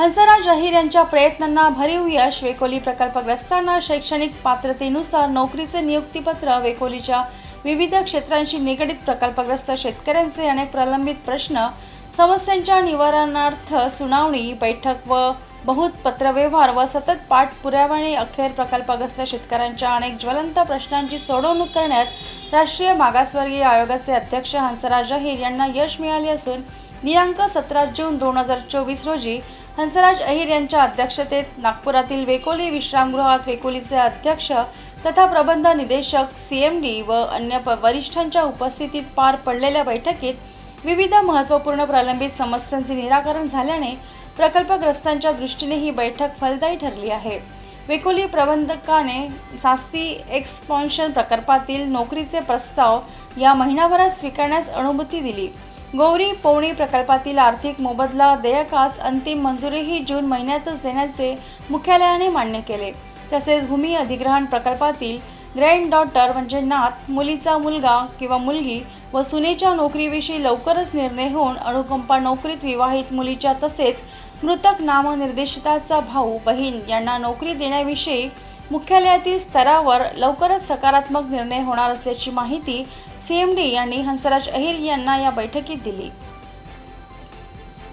हंसराज अहिर यांच्या प्रयत्नांना भरीव यश वेकोली प्रकल्पग्रस्तांना शैक्षणिक पात्रतेनुसार नोकरीचे नियुक्तीपत्र वेकोलीच्या विविध क्षेत्रांशी निगडित प्रकल्पग्रस्त शेतकऱ्यांचे अनेक प्रलंबित प्रश्न समस्यांच्या निवारणार्थ सुनावणी बैठक व बहुत पत्रव्यवहार व सतत पाठपुराव्याने अखेर प्रकल्पग्रस्त शेतकऱ्यांच्या अनेक ज्वलंत प्रश्नांची सोडवणूक करण्यात राष्ट्रीय मागासवर्गीय आयोगाचे अध्यक्ष हंसराज अहिर यांना यश मिळाले असून दिनांक सतरा जून दोन हजार चोवीस रोजी हंसराज अहिर यांच्या अध्यक्षतेत नागपुरातील वेकोली विश्रामगृहात वेकोलीचे अध्यक्ष तथा प्रबंध निदेशक सी एम डी व अन्य प- वरिष्ठांच्या उपस्थितीत पार पडलेल्या बैठकीत विविध महत्त्वपूर्ण प्रलंबित समस्यांचे निराकरण झाल्याने प्रकल्पग्रस्तांच्या दृष्टीने ही बैठक फलदायी ठरली आहे. वेकोली प्रबंधकाने सास्ती एक्सपॉन्शन प्रकल्पातील नोकरीचे प्रस्ताव या महिनाभरात स्वीकारण्यास अनुमती दिली. गौरी पवणी प्रकल्पातील आर्थिक मोबदला देयकास अंतिम मंजुरीही जून महिन्यातच देण्याचे मुख्यालयाने मान्य केले. तसेच भूमी अधिग्रहण प्रकल्पातील ग्रँड डॉटर म्हणजे नात मुलीचा मुलगा किंवा मुलगी व सुनेच्या नोकरीविषयी लवकरच निर्णय होऊन अणुकंपा नोकरीत विवाहित मुलीच्या तसेच मृतक नामनिर्देशिताचा भाऊ बहीण यांना नोकरी देण्याविषयी मुख्यालयातील स्तरावर लवकरच सकारात्मक निर्णय होणार असल्याची माहिती सी एम डी यांनी हंसराज अहिर यांना या बैठकीत दिली.